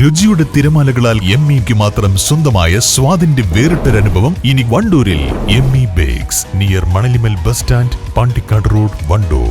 രുചിയുടെ തിരമാലകളാൽ എം ഇക്ക് മാത്രം സ്വന്തമായ സ്വാദിന്റെ വേറിട്ടൊരനുഭവം ഇനി വണ്ടൂരിൽ M E bakes near Manalimal bus stand Pandikkad road Wandoor.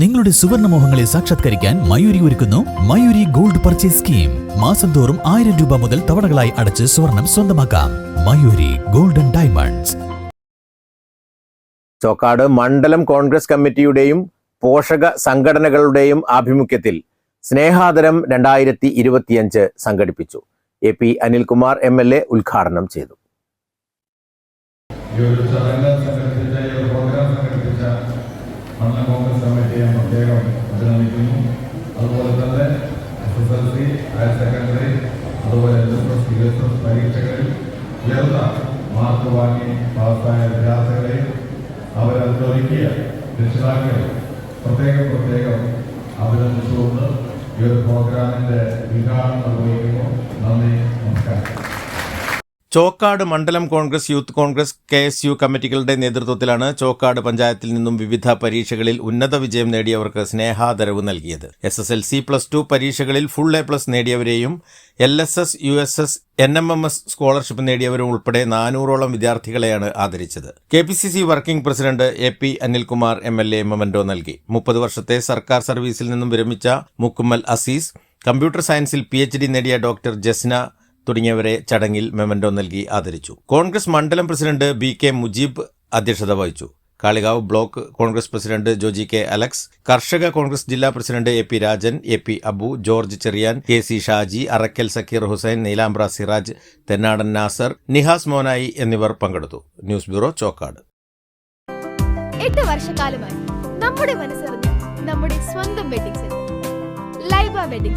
നിങ്ങളുടെ സുവർണമോഹങ്ങളെ സാക്ഷാത്കരിക്കാൻ മയൂരി ഒരുക്കുന്നു മയൂരി ഗോൾഡ് പർച്ചേസ് സ്കീം. മാസം തോറും ആയിരം രൂപ മുതൽ തവണകളായി അടച്ച് സ്വർണം സ്വന്തമാക്കാം. Mayuri golden diamonds. ചോക്കാട് മണ്ഡലം കോൺഗ്രസ് കമ്മിറ്റിയുടെയും പോഷക സംഘടനകളുടെയും ആഭിമുഖ്യത്തിൽ സ്നേഹാദരം രണ്ടായിരത്തി ഇരുപത്തിയഞ്ച് സംഘടിപ്പിച്ചു. A P Anilkumar M L A ഉദ്ഘാടനം ചെയ്തു. അവരെ തന്നെ എസ് രക്ഷിതാക്കളെ പ്രത്യേകം പ്രത്യേകം അഭിനന്ദിച്ചുകൊണ്ട് ഈ ഒരു പ്രോഗ്രാമിന്റെ ഉദ്ഘാടനം നിർവഹിക്കുന്നു നന്ദി നമസ്കാരം. ചോക്കാട് മണ്ഡലം Congress youth Congress K S U കമ്മിറ്റികളുടെ നേതൃത്വത്തിലാണ് ചോക്കാട് പഞ്ചായത്തിൽ നിന്നും വിവിധ പരീക്ഷകളിൽ ഉന്നത വിജയം നേടിയവർക്ക് സ്നേഹാദരവ് നൽകിയത്. S S L C plus two പരീക്ഷകളിൽ full A plus നേടിയവരെയും L S S U S S N M M S scholarship നേടിയവരും ഉൾപ്പെടെ നാനൂറോളം വിദ്യാർത്ഥികളെയാണ് ആദരിച്ചത്. K P C C working president A P Anilkumar M L A memento നൽകി. മുപ്പത് വർഷത്തെ സർക്കാർ സർവീസിൽ നിന്നും വിരമിച്ച മുക്കുമ്മൽ അസീസ് കമ്പ്യൂട്ടർ സയൻസിൽ പി എച്ച് ഡി നേടിയ ഡോക്ടർ ജസ്ന തുടങ്ങിയവരെ ചടങ്ങിൽ മെമന്റോ നൽകി ആദരിച്ചു. കോൺഗ്രസ് മണ്ഡലം പ്രസിഡന്റ് ബി കെ മുജീബ് അധ്യക്ഷത വഹിച്ചു. Kalikavu block Congress president Joji K Alex Karshaka Congress ജില്ലാ president A P Rajan A P Abu George Cheriyan K C Shaji Arakkal Sakkir Hussain Neelambra Siraj Thennadan Nasar Nihas Monayi എന്നിവർ പങ്കെടുത്തു. News bureau Chokkad. എട്ട് വർഷക്കാലമായി നമ്മുടെ നമ്മുടെ സ്വന്തം wedding wedding